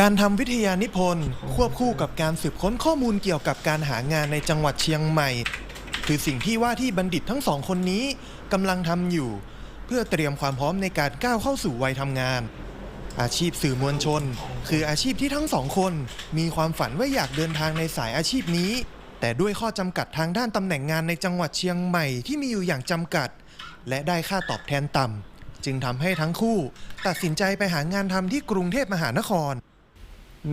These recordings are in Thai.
การทำวิทยานิพนธ์ควบคู่กับการสืบค้นข้อมูลเกี่ยวกับการหางานในจังหวัดเชียงใหม่ คือสิ่งที่ว่าที่บัณฑิตทั้งสองคนนี้กำลังทำอยู่ เพื่อเตรียมความพร้อมในการก้าวเข้าสู่วัยทำงาน อาชีพสื่อมวลชน คืออาชีพที่ทั้งสองคนมีความฝันว่าอยากเดินทางในสายอาชีพนี้ แต่ด้วยข้อจำกัดทางด้านตำแหน่งงานในจังหวัดเชียงใหม่ที่มีอยู่อย่างจำกัด และได้ค่าตอบแทนต่ำจึงทำให้ทั้งคู่ ตัดสินใจไปหางานทำที่กรุงเทพมหานคร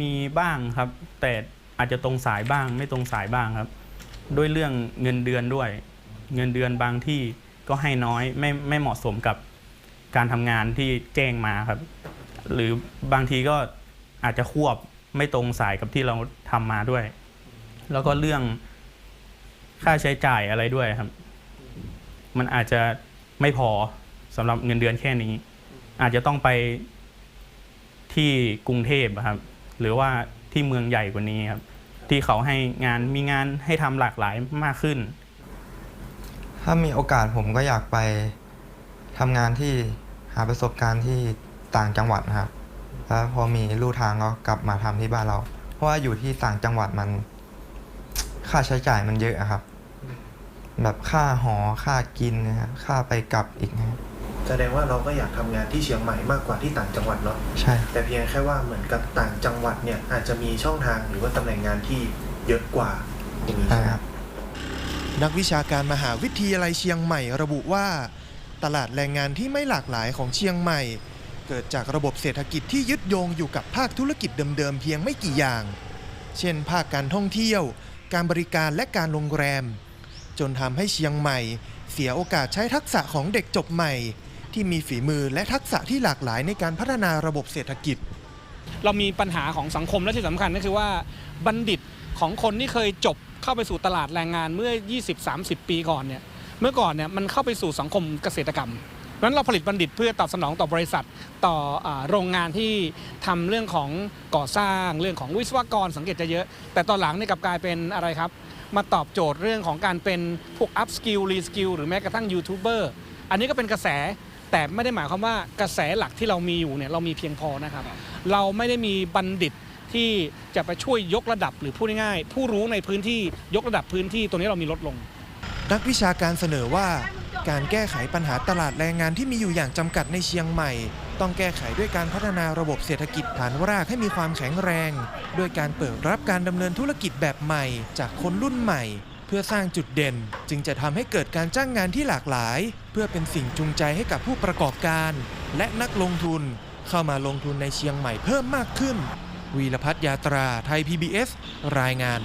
มีบ้างครับ แต่อาจจะตรงสายบ้าง ไม่ตรงสายบ้างครับ ด้วยเรื่องเงินเดือนด้วย เงินเดือนบางที่ก็ให้น้อยไม่ไม่เหมาะสมกับการทำงานที่แจ้งมาครับ หรือบางทีก็อาจจะควบไม่ตรงสายกับที่เราทำมาด้วย แล้วก็เรื่องค่าใช้จ่ายอะไรด้วยครับ มันอาจจะไม่พอสำหรับเงินเดือนแค่นี้ อาจจะต้องไปที่กรุงเทพครับ หรือว่าที่เมืองใหญ่กว่านี้ครับ ที่เขาให้งานมีงานให้ทำหลากหลายมากขึ้น ถ้ามีโอกาสผมก็อยากไปทำงานที่หาประสบการณ์ที่ต่างจังหวัดนะครับแล้วพอมีลู่ทางก็กลับมาทำที่บ้านเรา เพราะว่าอยู่ที่ต่างจังหวัดมัน ค่าใช้จ่ายมันเยอะอะครับ แบบค่าหอค่ากินนะฮะค่าไปกลับอีกนะฮะ แสดงว่าเราก็อยากทำงานที่เชียงใหม่มากกว่าที่ต่างจังหวัดเนาะใช่แต่เพียงแค่ว่าเหมือนกับต่างจังหวัดเนี่ยอาจจะมีช่องทางหรือว่าตำแหน่งงานที่เยอะกว่าอย่างนี้ใช่ใช่ไหมครับนักวิชาการมหาวิทยาลัยเชียงใหม่ระบุว่า ตลาดแรงงานที่ไม่หลากหลายของเชียงใหม่ เกิดจากระบบเศรษฐกิจที่ยึดโยงอยู่กับภาคธุรกิจเดิมๆเพียงไม่กี่อย่าง เช่น ภาคการท่องเที่ยว การบริการและการโรงแรม จนทำให้เชียงใหม่ เสียโอกาสใช้ทักษะของเด็กจบใหม่ ที่มีฝีมือและทักษะที่หลากหลายในการพัฒนาระบบเศรษฐกิจ เรามีปัญหาของสังคมและที่สำคัญก็คือว่าบัณฑิตของคนที่เคยจบเข้าไปสู่ตลาดแรงงานเมื่อ 20-30 ปีก่อนเนี่ยเมื่อก่อนเนี่ยมันเข้าไปสู่สังคมเกษตรกรรมนั้นเราผลิตบัณฑิตเพื่อตอบสนองต่อบริษัทต่ออโรงงานที่ทำเรื่องของก่อสร้างเรื่องของวิศวกรสังเกตจะเยอะ แต่ตอนหลังเนี่ยกลับกลายเป็นอะไรครับ มาตอบโจทย์เรื่องของการเป็นพวก up skill re skill หรือแม้กระทั่งยูทูบเบอร์อันนี้ก็เป็นกระแส แต่ไม่ได้หมายความว่ากระแสหลักที่เรามีอยู่เนี่ยเรามีเพียงพอนะครับ เราไม่ได้มีบัณฑิตที่จะไปช่วยยกระดับหรือพูดง่ายๆผู้รู้ในพื้นที่ยกระดับพื้นที่ตัวนี้เรามีลดลง นักวิชาการเสนอว่าการแก้ไขปัญหาตลาดแรงงานที่มีอยู่อย่างจำกัดในเชียงใหม่ ต้องแก้ไขด้วยการพัฒนาระบบเศรษฐกิจฐานรากให้มีความแข็งแรง ด้วยการเปิดรับการดำเนินธุรกิจแบบใหม่ จากคนรุ่นใหม่ เพื่อสร้างจุดเด่น จึงจะทำให้เกิดการจ้างงานที่หลากหลาย เพื่อเป็นสิ่งจูงใจให้กับผู้ประกอบการ และนักลงทุน เข้ามาลงทุนในเชียงใหม่เพิ่มมากขึ้น วีรพัฒน์ยาตราไทย PBS รายงาน